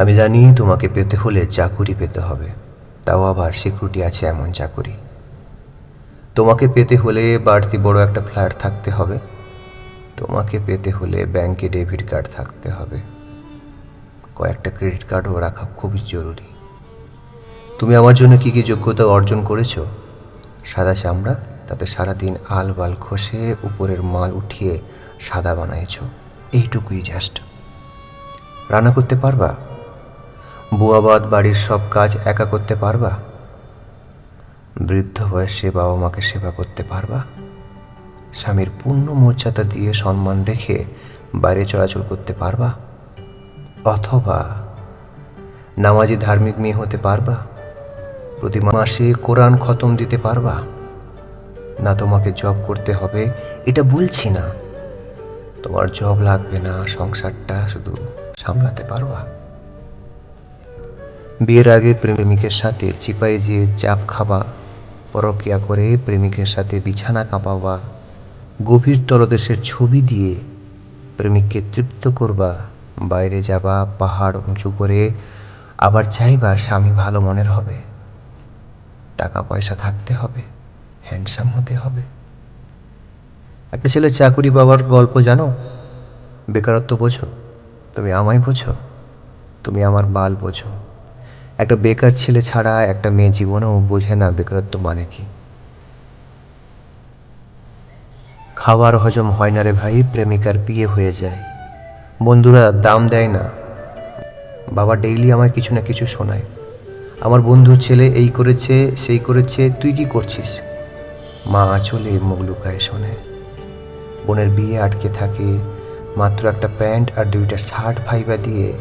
আমি জানি তোমাকে পেতে হলে চাকুরি পেতে হবে, তাও আবার সিকিউরিটি আছে এমন চাকুরি। তোমাকে পেতে হলে বাড়তি বড় একটা ফ্ল্যাট থাকতে হবে, তোমাকে পেতে হলে ব্যাংকে ডেবিট কার্ড থাকতে হবে। কয়েকটা ক্রেডিট কার্ডও রাখা খুবই জরুরি। তুমি আমার জন্য কী কী যোগ্যতা অর্জন করেছ? সাদা চামড়া, তাতে সারাদিন আল বাল উপরের মাল উঠিয়ে সাদা বানাইছো, এইটুকুই জাস্ট রান্না করতে পারবা? বুয়াবাদ বাড়ির সব কাজ একা করতে পারবা? বৃদ্ধ বয়সে বাবা মাকে সেবা করতে পারবা? স্বামীর পূর্ণ মর্যাদা দিয়ে সম্মান রেখে বাইরে চলাচল করতে পারবা? অথবা নামাজি ধার্মিক মেয়ে হতে পারবা? প্রতি মাসে কোরআন খতম দিতে পারবা? না তোমাকে জব করতে হবে, এটা বলছি না। তোমার জব লাগবে না, সংসারটা শুধু সামলাতে পারবা। বিয়ের আগে প্রেমিকের সাথে চিপাই যে চাপ খাওয়া পরকিয়া করে প্রেমিকের সাথে বিছানা কাঁপাবা গভীর তলদেশের ছবি দিয়ে প্রেমিককে তৃপ্ত করবা, বাইরে যাবা, পাহাড় উঁচু করে আবার চাইবা স্বামী ভালো মনের হবে। টাকা পয়সা থাকতে হবে হ্যান্ডসাম হতে হবে। একটা ছেলে চাকুরি পাওয়ার গল্প জানো? বেকারত্ব বোঝো, তুমি আমায় বোঝো, তুমি আমার বাল বোঝো। একটা বেকার ছেলে ছাড়া একটা মেয়ে জীবনেও বোঝে না বেকারত্ব মানে কি। খাবার হজম হয় না রে ভাই, প্রেমিকার বিয়ে হয়ে যায়। বন্ধুরা দাম দেয় না। বাবা ডেইলি আমায় কিছু না কিছু শোনায়। আমার বন্ধুর ছেলে এই করেছে, সেই করেছে, তুই কি করছিস? মা আঁচলে মুখ লুকায় শোনে। বোনের বিয়ে আটকে থাকে, মাত্র একটা প্যান্ট আর দুইটা শার্ট ফাইবা দিয়ে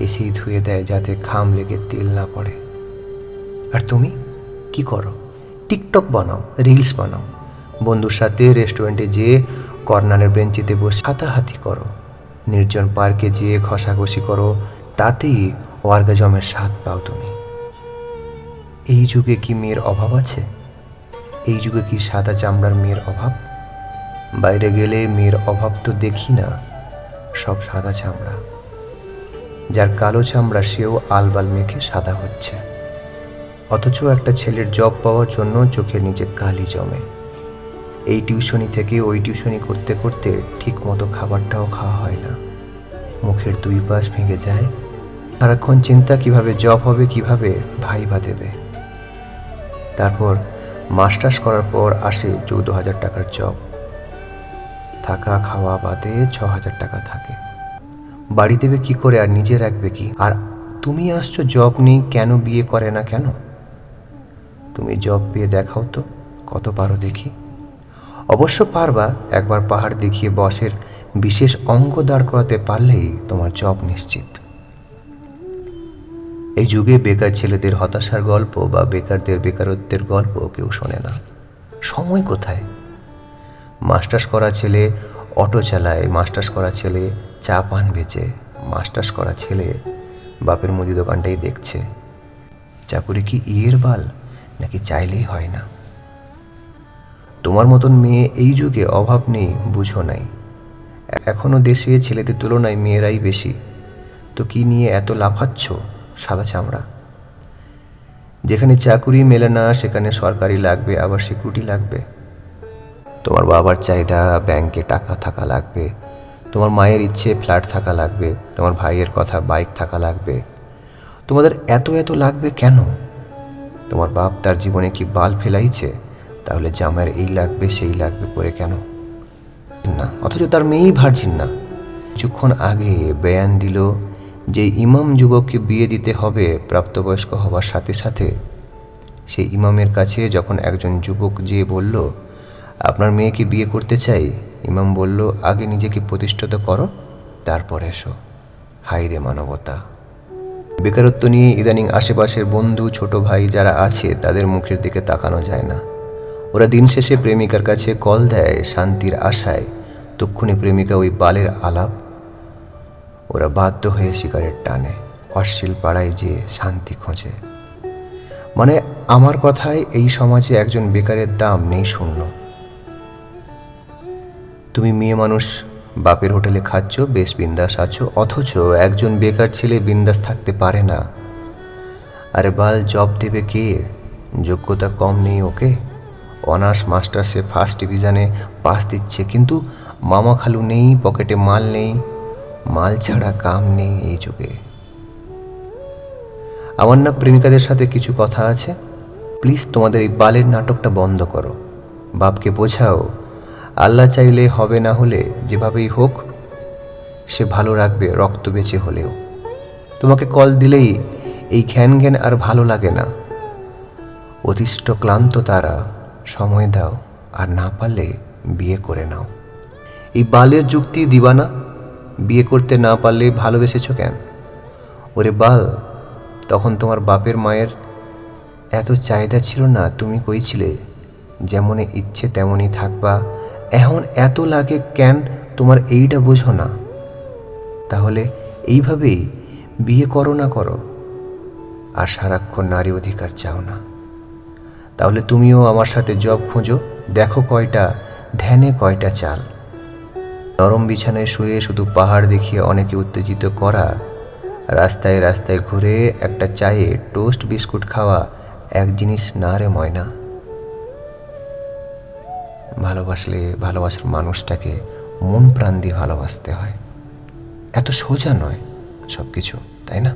এসেই ধুয়ে দেয় যাতে খাম লেগে তেল না পড়ে। আর তুমি? কি করো? টিকটক বানাও, রিলস বানাও। বন্ধুর সাথে রেস্টুরেন্টে যেয়ে কর্নারের বেঞ্চিতে বসে হাতাহাতি করো। নির্জন পার্কে যেয়ে ঘষাঘষি করো, তাতেই ওয়ার্গাজমের স্বাদ পাও তুমি। এই যুগে কি মেয়ের অভাব আছে? এই যুগে কি সাদা চামড়ার মেয়ের অভাব? বাইরে গেলে মেয়ের অভাব তো দেখি না, সব সাদা চামড়া। যার কালো চামড়া সেও আলবাল মেখে সাদা হচ্ছে। অথচ একটা ছেলের জব পাওয়ার জন্য চোখের নিচে কালি জমে। এই টিউশনি থেকে ওই টিউশনি করতে করতে ঠিক মতো খাবারটাও খাওয়া হয় না। মুখের দুই পাশ ভেঙে যায়। সারাক্ষণ চিন্তা কীভাবে জব হবে, কীভাবে ভাইবা দেবে। তারপর মাস্টার্স করার পর আসে চৌদ্দ হাজার টাকার জব। থাকা খাওয়া বাদে ছ হাজার টাকা থাকে। বাড়ি দেবে কি করে আর নিজে রাখবে কি? আর তুমি আসছো জব নেই, কেন বিয়ে করে না কেন? তুমি জব পেয়ে দেখাও তো, কত পারো দেখি। অবশ্য পারবা, একবার পাহাড় দেখিয়ে বসের বিশেষ অঙ্গ দাঁড় করাতে পারলেই তোমার জব নিশ্চিত। এই যুগে বেকার ছেলেদের হতাশার গল্প বা বেকারদের বেকারত্বের গল্প কেউ শোনে না। সময় কোথায়? মাস্টার্স করা ছেলে অটো চালায়, মাস্টার্স করা ছেলে, চা পান বেচে, মাস্টার্স করা ছেলে, বাপের মুদি দোকানটাই দেখছে। চাকুরি কি ইয়ের বাল? নাকি চাইলেই হয় না? তোমার মতন মেয়ে এই যুগে অভাব নেই, বুঝো নাই। এখনও দেশে ছেলেদের তুলনায় মেয়েরাই বেশি। তো কি নিয়ে এত লাফাচ্ছ, সাদা চামড়া? যেখানে চাকুরি মেলে না, সেখানে সরকারি লাগবে, আবার সিকিউরিটি লাগবে। তোমার বাবার চাহিদা, ব্যাংকে টাকা থাকা লাগবে, তোমার মায়ের ইচ্ছে ফ্ল্যাট থাকা লাগবে, তোমার ভাইয়ের কথা বাইক থাকা লাগবে। তোমাদের এত এত লাগবে কেন? তোমার বাপ তার জীবনে কি বাল ফেলাইছে? তাহলে জামাইয়ের এই লাগবে, সেই লাগবে করে কেন? না, অথচ তার মেয়েই ভার্জিন না। কিছুক্ষণ আগে বয়ান দিল যে ইমাম যুবককে বিয়ে দিতে হবে প্রাপ্তবয়স্ক হওয়ার সাথে সাথে। সেই ইমামের কাছে যখন একজন যুবক যেয়ে বলল আপনার মেয়েকে বিয়ে করতে চাই? ইমাম বলল, আগে নিজেকে প্রতিষ্ঠিত করো, তারপর এসো। হাই রে মানবতা। বেকারত্ব নিয়ে ইদানিং আশেপাশের বন্ধু, ছোট ভাই যারা আছে, তাদের মুখের দিকে তাকানো যায় না। ওরা দিন শেষে প্রেমিকার কাছে কল দেয়, শান্তির আশায়। তক্ষুনি প্রেমিকা ওই বালের আলাপ। ওরা বাধ্য হয়ে শিকারের টানে, অশ্লীল পাড়ায় যে শান্তি খোঁজে। মানে আমার কথায় এই সমাজে একজন বেকারের দাম নেই শূন্য। তুমি মেয়ে মানুষ, বাপের হোটেলে খাচ্ছ, বেশ বিন্দাস আছো, অথচ একজন বেকার ছেলে বিন্দাস থাকতে পারে না। আরে বাল, জব দেবে কে? যোগ্যতা কম নেই ওকে। অনার্স, মাস্টার্সে ফার্স্ট ডিভিশনে পাস দিচ্ছে, কিন্তু মামা খালু নেই, পকেটে মাল নেই। মাল ছাড়া কাম নেই এই যুগে। আমার না প্রেমিকাদের সাথে কিছু কথা আছে। প্লিজ তোমাদের এই বালের নাটকটা বন্ধ করো। বাপকে বোঝাও। আল্লাহ চাইলে হবে না হলে যেভাবেই হোক, সে ভালো রাখবে রক্ত বেঁচে হলেও। তোমাকে কল দিলেই এই ঘ্যান ঘ্যান আর ভালো লাগে না। অতিষ্ঠ ক্লান্ত তারা সময় দাও আর না পারলে বিয়ে করে নাও। এই বালের যুক্তি দিবা না বিয়ে করতে না পারলে ভালোবেসেছ কেন? ওরে বাল, তখন তোমার বাপের মায়ের এত চাহিদা ছিল না, তুমি কইছিলে যেমনই ইচ্ছে তেমনই থাকবা এখন এত লাগে কেন তোমার এইটা বোঝো না? তাহলে এইভাবেই বিয়ে করো না করো। আর সারাক্ষণ নারী অধিকার চাও না। তাহলে তুমিও আমার সাথে জব খোঁজো, দেখো কয়টা, ধ্যানে কয়টা চাল। নরম বিছানায় শুয়ে শুধু পাহাড় দেখিয়ে অনেকে উত্তেজিত করা, রাস্তায় রাস্তায় ঘুরে একটা চায়ে টোস্ট বিস্কুট খাওয়া এক জিনিস না রে ময়না। ভালোবাসলে ভালোবাসার মানুষটাকে মন প্রাণ দিয়ে ভালোবাসতে হয়। এত সোজা নয় সব কিছু তাই না?